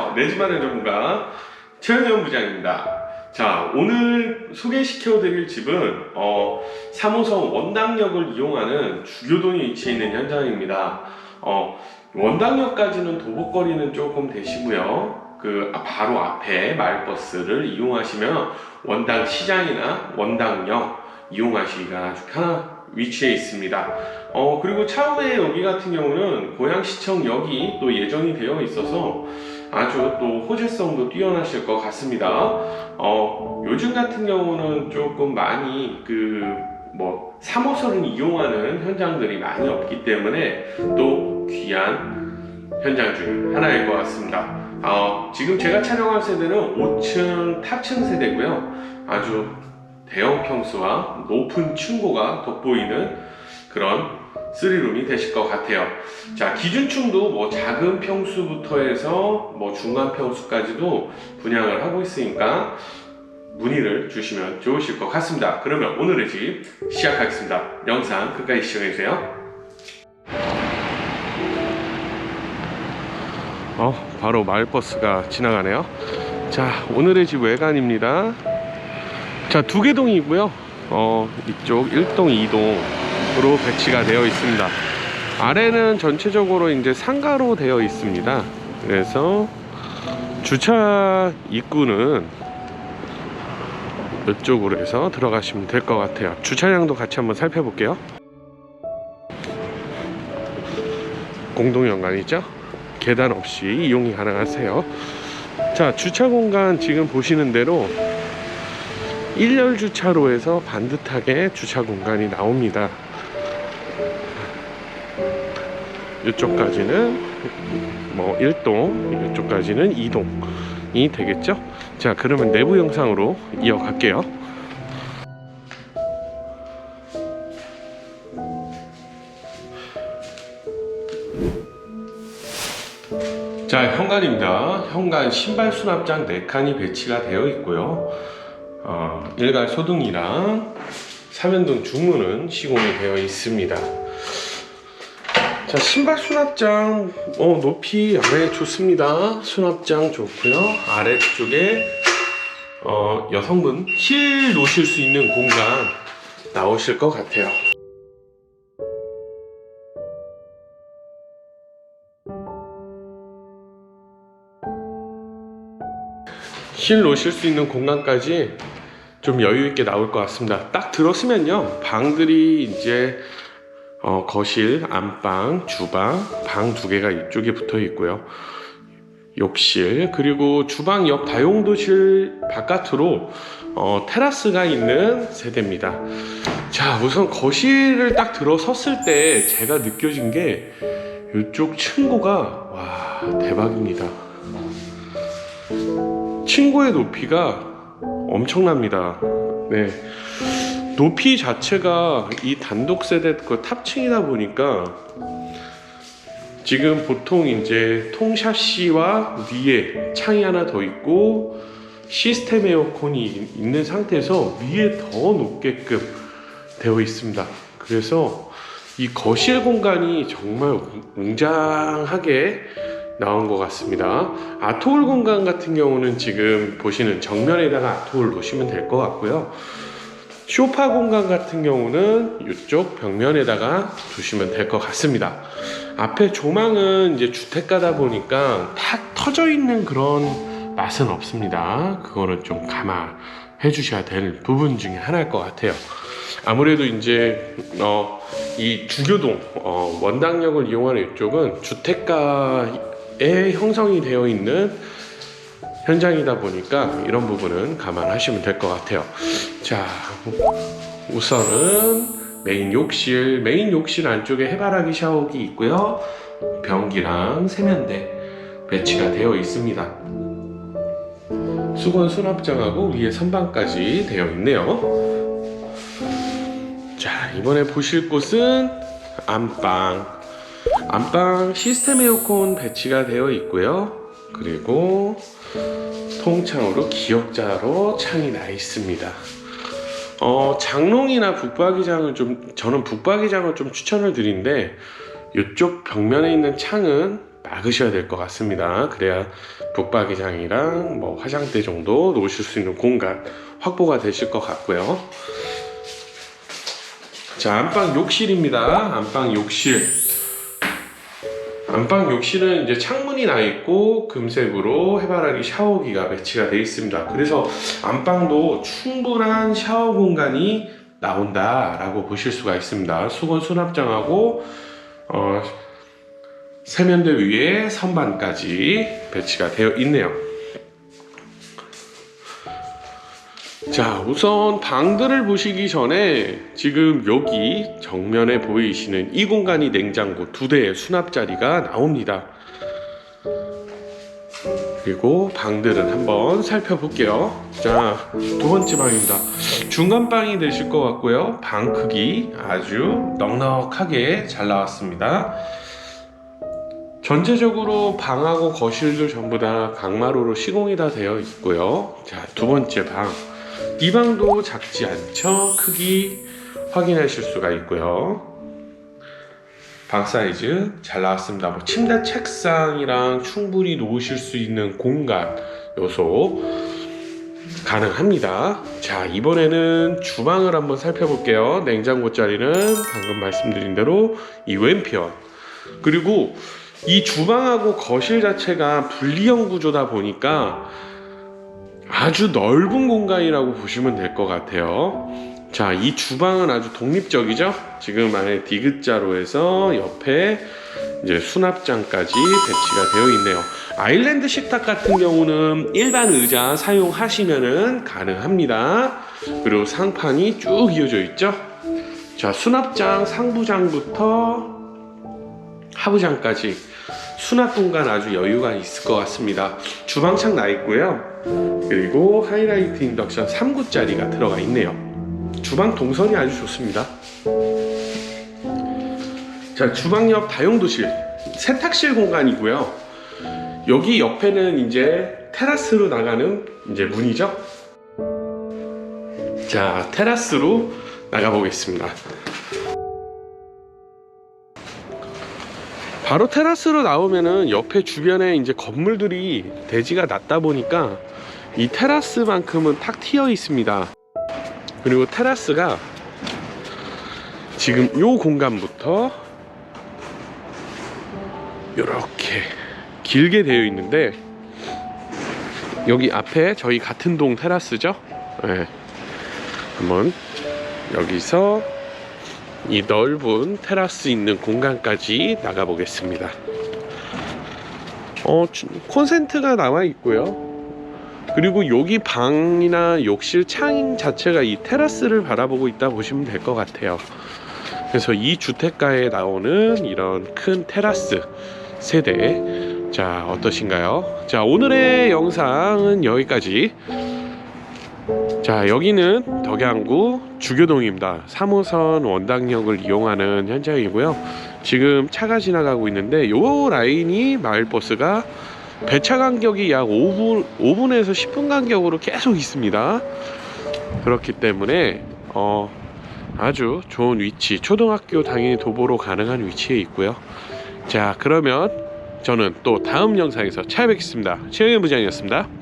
안녕하세요. 내집마련 전문가 최영현 부장입니다. 자, 오늘 소개시켜드릴 집은 어, 3호선 원당역을 이용하는 주교동에 위치해 있는 현장입니다. 어, 원당역까지는 도보거리는 조금 되시고요. 그 아, 바로 앞에 마을버스를 이용하시면 원당 시장이나 원당역 이용하시기가 아주 편한 위치에 있습니다. 어, 그리고 차후에 여기 같은 경우는 고양시청역이 또 예정이 되어 있어서 아주 또 호재성도 뛰어나실 것 같습니다. 어, 요즘 같은 경우는 조금 많이 그, 뭐, 3호선을 이용하는 현장들이 많이 없기 때문에 또 귀한 현장 중 하나일 것 같습니다. 어, 지금 제가 촬영한 세대는 5층 탑층 세대고요. 아주 대형 평수와 높은 층고가 돋보이는 그런 3룸이 되실 것 같아요. 자, 기준층도 뭐 작은 평수부터 해서 뭐 중간 평수까지도 분양을 하고 있으니까 문의를 주시면 좋으실 것 같습니다. 그러면 오늘의 집 시작하겠습니다. 영상 끝까지 시청해주세요. 어, 바로 마을버스가 지나가네요. 자, 오늘의 집 외관입니다. 자, 두개 동이고요. 어, 이쪽 1동, 2동으 로 배치가 되어 있습니다. 아래는 전체적으로 이제 상가로 되어 있습니다. 그래서 주차 입구는 이쪽으로 해서 들어가시면 될 것 같아요. 주차량도 같이 한번 살펴볼게요. 공동 연관이죠. 계단 없이 이용이 가능하세요. 자, 주차 공간 지금 보시는 대로 1열 주차로에서 반듯하게 주차 공간이 나옵니다. 이쪽까지는 뭐 1동, 이쪽까지는 2동이 되겠죠? 자, 그러면 내부 영상으로 이어갈게요. 자, 현관입니다. 현관 신발 수납장 4칸이 배치가 되어 있고요. 어, 일괄 소등이랑 삼연동 주문은 시공이 되어 있습니다. 자, 신발 수납장 어, 높이 아래 좋습니다. 수납장 좋고요. 아래쪽에 어, 여성분 실 놓으실 수 있는 공간 나오실 것 같아요. 실 놓으실 수 있는 공간까지 좀 여유 있게 나올 것 같습니다. 딱 들었으면요, 방들이 이제 어, 거실, 안방, 주방, 방 두 개가 이쪽에 붙어 있고요. 욕실 그리고 주방 옆 다용도실 바깥으로 어, 테라스가 있는 세대입니다. 자, 우선 거실을 딱 들어섰을 때 제가 느껴진 게 이쪽 층고가 와 대박입니다. 층고의 높이가 엄청납니다. 네. 높이 자체가 이 단독 세대 그 탑층이다 보니까 지금 보통 이제 통샤시와 위에 창이 하나 더 있고 시스템 에어컨이 있는 상태에서 위에 더 높게끔 되어 있습니다. 그래서 이 거실 공간이 정말 웅장하게 나온 것 같습니다. 아트홀 공간 같은 경우는 지금 보시는 정면에다가 아트홀 놓으시면 될 것 같고요. 쇼파 공간 같은 경우는 이쪽 벽면에다가 두시면 될 것 같습니다. 앞에 조망은 이제 주택가다 보니까 탁 터져 있는 그런 맛은 없습니다. 그거는 좀 감안해 주셔야 될 부분 중에 하나일 것 같아요. 아무래도 이제 어, 이 주교동 어, 원당역을 이용하는 이쪽은 주택가에 형성이 되어 있는 현장이다 보니까 이런 부분은 감안하시면 될 것 같아요. 자, 우선은 메인 욕실, 메인 욕실 안쪽에 해바라기 샤워기 있고요. 변기랑 세면대 배치가 되어 있습니다. 수건 수납장하고 위에 선반까지 되어 있네요. 자, 이번에 보실 곳은 안방. 안방 시스템 에어컨 배치가 되어 있고요. 그리고 통창으로 기역자로 창이 나 있습니다. 어, 장롱이나 북박이장을 좀 저는 북박이장을 좀 추천을 드리는데 이쪽 벽면에 있는 창은 막으셔야 될 것 같습니다. 그래야 북박이장이랑 뭐 화장대 정도 놓으실 수 있는 공간 확보가 되실 것 같고요. 자, 안방 욕실입니다. 안방 욕실. 안방 욕실은 이제 창문이 나 있고 금색으로 해바라기 샤워기가 배치가 되어 있습니다. 그래서 안방도 충분한 샤워 공간이 나온다라고 보실 수가 있습니다. 수건 수납장하고 어, 세면대 위에 선반까지 배치가 되어 있네요. 자, 우선 방들을 보시기 전에 지금 여기 정면에 보이시는 이 공간이 냉장고 두 대의 수납 자리가 나옵니다. 그리고 방들은 한번 살펴볼게요. 자, 두 번째 방입니다. 중간 방이 되실 것 같고요. 방 크기 아주 넉넉하게 잘 나왔습니다. 전체적으로 방하고 거실도 전부 다 강마루로 시공이 다 되어 있고요. 자, 두 번째 방. 이 방도 작지 않죠? 크기 확인하실 수가 있고요. 방 사이즈 잘 나왔습니다. 뭐 침대 책상이랑 충분히 놓으실 수 있는 공간 요소 가능합니다. 자, 이번에는 주방을 한번 살펴볼게요. 냉장고 자리는 방금 말씀드린 대로 이 왼편. 그리고 이 주방하고 거실 자체가 분리형 구조다 보니까 아주 넓은 공간이라고 보시면 될 것 같아요. 자, 이 주방은 아주 독립적이죠? 지금 안에 디귿자로 해서 옆에 이제 수납장까지 배치가 되어 있네요. 아일랜드 식탁 같은 경우는 일반 의자 사용하시면은 가능합니다. 그리고 상판이 쭉 이어져 있죠? 자, 수납장 상부장부터 하부장까지 수납 공간 아주 여유가 있을 것 같습니다. 주방창 나 있고요. 그리고 하이라이트 인덕션 3구짜리가 들어가 있네요. 주방 동선이 아주 좋습니다. 자, 주방 옆 다용도실 세탁실 공간이고요. 여기 옆에는 이제 테라스로 나가는 이제 문이죠. 자, 테라스로 나가 보겠습니다. 바로 테라스로 나오면은 옆에 주변에 이제 건물들이 대지가 낮다 보니까 이 테라스만큼은 탁 트여 있습니다. 그리고 테라스가 지금 요 공간부터 이렇게 길게 되어 있는데 여기 앞에 저희 같은 동 테라스죠? 네. 한번 여기서 이 넓은 테라스 있는 공간까지 나가 보겠습니다. 어, 주- 콘센트가 나와 있고요. 그리고 여기 방이나 욕실 창 자체가 이 테라스를 바라보고 있다 보시면 될 것 같아요. 그래서 이 주택가에 나오는 이런 큰 테라스 세대. 자, 어떠신가요? 자, 오늘의 영상은 여기까지. 자 여기는 덕양구 주교동입니다. 3호선 원당역을 이용하는 현장이고요. 지금 차가 지나가고 있는데 요 라인이 마을버스가 배차 간격이 약 5분, 5분에서 10분 간격으로 계속 있습니다. 그렇기 때문에 어, 아주 좋은 위치 초등학교 당연히 도보로 가능한 위치에 있고요. 자 그러면 저는 또 다음 영상에서 찾아뵙겠습니다. 최영현 부장이었습니다